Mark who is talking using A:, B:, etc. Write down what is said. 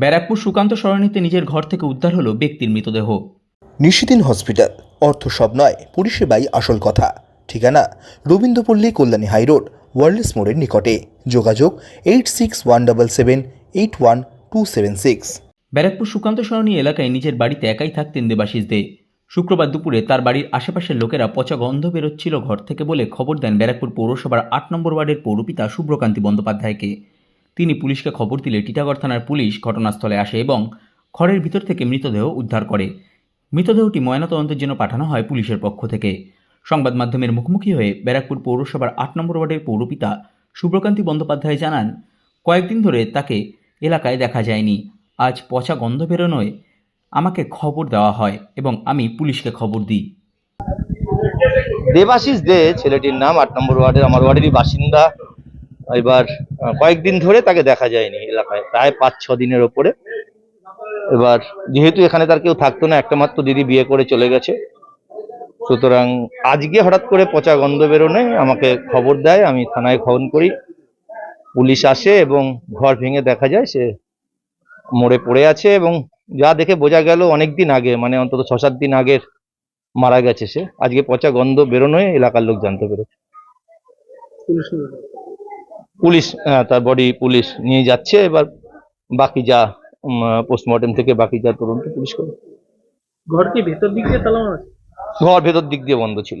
A: ব্যারাকপুর সুকান্ত সরণিতে নিজের ঘর থেকে উদ্ধার হলো ব্যক্তির মৃতদেহ।
B: নিশিদিন হসপিটাল অর্থ সব নয় পরিষেবাই আসল কথা। ঠিকানা রবীন্দ্রপল্লী কল্যাণী হাইরোড ওয়ার্ল্ডস মোড়ের নিকটে। যোগাযোগ eight six one double seven eight one two seven six.
A: Barrackpore Sukanta Sarani এলাকায় নিজের বাড়িতে একাই থাকতেন দেবাশিস দে। শুক্রবার দুপুরে তার বাড়ির আশেপাশের লোকেরা পচা গন্ধ বেরোচ্ছিল ঘর থেকে বলে খবর দেন ব্যারাকপুর পৌরসভার আট নম্বর ওয়ার্ডের পৌরপিতা শুভ্রকান্তি বন্দ্যোপাধ্যায়কে। তিনি পুলিশকে খবর দিলে টিটাগড় থানার পুলিশ ঘটনাস্থলে আসে এবং ঘরের ভিতর থেকে মৃতদেহ উদ্ধার করে। মৃতদেহটি ময়নাতদন্তের জন্য পাঠানো হয় পুলিশের পক্ষ থেকে। সংবাদ মাধ্যমের মুখোমুখি হয়ে ব্যারাকপুর পৌরসভার আট নম্বর ওয়ার্ডের পৌরপিতা শুভ্রকান্তি বন্দ্যোপাধ্যায় জানান, কয়েকদিন ধরে তাকে এলাকায় দেখা যায়নি। আজ পচা গন্ধ বেরোনোয় আমাকে খবর দেওয়া হয় এবং আমি পুলিশকে খবর দিই।
C: দেবাশিস দে, ছেলেটির নাম আট নম্বর ওয়ার্ডের, আমার ওয়ার্ডেরই বাসিন্দা। এবার কয়েকদিন ধরে তাকে দেখা যায়নি এলাকায়, প্রায় পাঁচ ছ দিনের ওপরে। এবার, যেহেতু এখানে তার কেউ থাকতো না, একটা মাত্র দিদি বিয়ে করে চলে গেছে। সুতরাং আজকে হঠাৎ করে পচা গন্ধ বেরোনে আমাকে খবর দেয়, আমি থানায় ফোন করি। পুলিশ আসে এবং ঘর ভেঙে দেখা যায়, সে মরে পড়ে আছে এবং যা দেখে বোঝা গেল অনেকদিন আগে মানে অন্তত ছ সাত দিন আগের মারা গেছে সে। আজকে পচা গন্ধ বেরোনোয় এলাকার লোক জানতে পেরেছে। পুলিশ তার বডি পুলিশ নিয়ে যাচ্ছে এবার বাকি যা পোস্টমর্টেম থেকে বাকি যা তদন্ত পুলিশ করে।
D: ঘর কি ভেতর দিক দিয়ে তালা আছে?
C: ঘর ভেতর দিক দিয়ে বন্ধ ছিল।